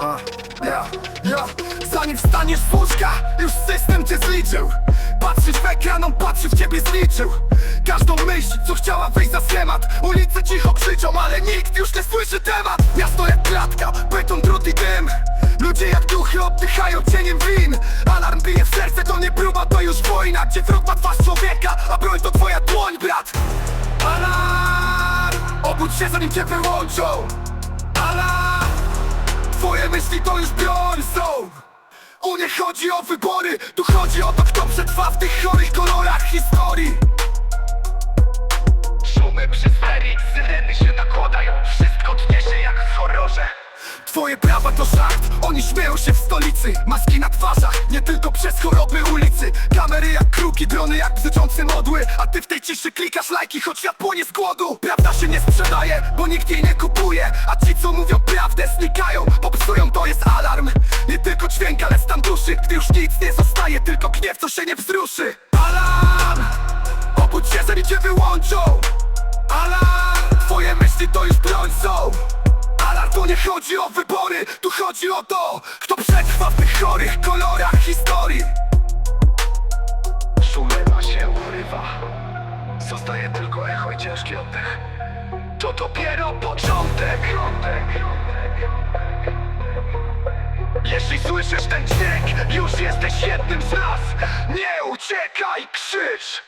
A, ja, ja. Zanim wstaniesz z łóżka Już system cię zliczył. Patrzysz w ekran, on patrzy w ciebie zliczył. Każdą myśl, co chciała wejść za schemat. Ulice cicho krzyczą, ale nikt już nie słyszy temat. Miasto jak klatka, beton, drut i dym. Ludzie jak duchy oddychają cieniem win. Alarm bije w serce, to nie próba, to już wojna. Gdzie wróg ma twarz człowieka, a broń to twoja dłoń, brat. Alarm! Obudź się zanim cię wyłączą myśli to już broń są. U nie chodzi o wybory Tu chodzi o to, kto przetrwa w tych chorych kolorach historii. Szumy przysterii, syreny się nakładają Wszystko tnie się jak w horrorze. Twoje prawa to żart, oni śmieją się w stolicy. Maski na twarzach, nie tylko przez choroby ulicy. Kamery jak kruki, drony jak bzyczące modły. A ty w tej ciszy klikasz lajki, choć świat płonie z głodu. Prawda się nie sprzedaje, bo nikt jej nie kupuje. A ci co mówią prawdę znikają, zostaje, tylko gniew co się nie wzruszy. Alarm! Obudź się, zanim cię wyłączą. Alarm! Twoje myśli to już broń są. Alarm tu nie chodzi o wybory Tu chodzi o to, kto przetrwa w tych chorych kolorach historii. Szulewa się urywa. Zostaje tylko echo i ciężki oddech. To dopiero początek. Jeśli słyszysz ten dźwięk Już jesteś jednym z nas Nie uciekaj, krzycz